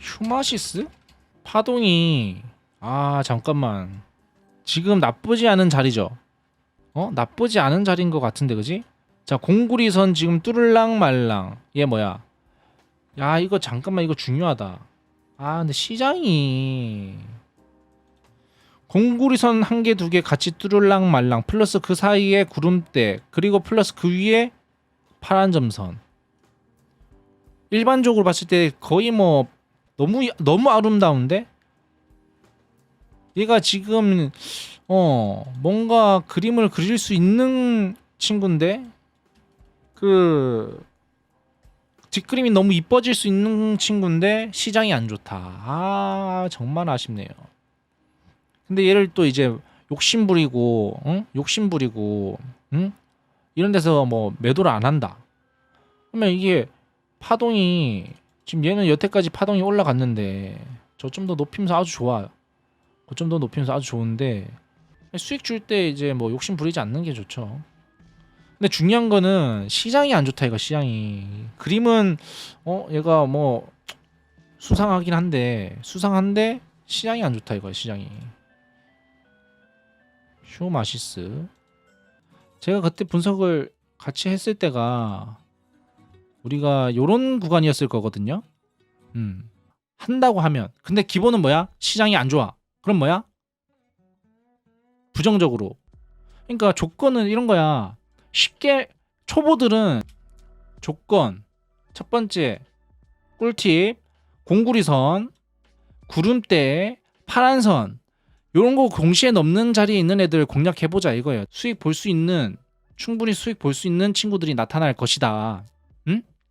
슈마시스? 파동이 아 잠깐만. 지금 나쁘지 않은 자리죠? 어? 나쁘지 않은 자리인 것 같은데 그지? 자 공구리선 지금 뚜를랑 말랑. 얘 뭐야? 야 이거 잠깐만 이거 중요하다. 아 근데 시장이. 공구리선 한 개 두 개 같이 뚜를랑 말랑 플러스 그 사이에 구름대 그리고 플러스 그 위에 파란 점선. 일반적으로 봤을 때 거의 뭐 너무 너무 아름다운데 얘가 지금 어 뭔가 그림을 그릴 수 있는 친구인데 그 뒷그림이 너무 이뻐질 수 있는 친구인데 시장이 안 좋다. 아 정말 아쉽네요. 근데 얘를 또 이제 욕심 부리고 응? 욕심 부리고 응? 이런 데서 뭐 매도를 안 한다. 그러면 이게 파동이 지금 얘는 여태까지 파동이 올라갔는데 저좀더 높이면서 아주 좋아요. 좀더 높이면서 아주 좋은데 수익 줄 때 이제 뭐 욕심 부리지 않는 게 좋죠. 근데 중요한 거는 시장이 안 좋다 이거 시장이 그림은 어 얘가 뭐 수상하긴 한데 수상한데 시장이 안 좋다 이거 시장이 쇼마시스 제가 그때 분석을 같이 했을 때가 우리가 요런 구간이었을 거거든요. 음. 한다고 하면 근데 기본은 뭐야? 시장이 안 좋아. 그럼 뭐야? 부정적으로. 그러니까 조건은 이런 거야. 쉽게 초보들은 조건 첫 번째 꿀팁 공구리선 구름대 파란선 요런 거 동시에 넘는 자리에 있는 애들 공략해 보자 이거예요. 수익 볼 수 있는 충분히 수익 볼 수 있는 친구들이 나타날 것이다. 응?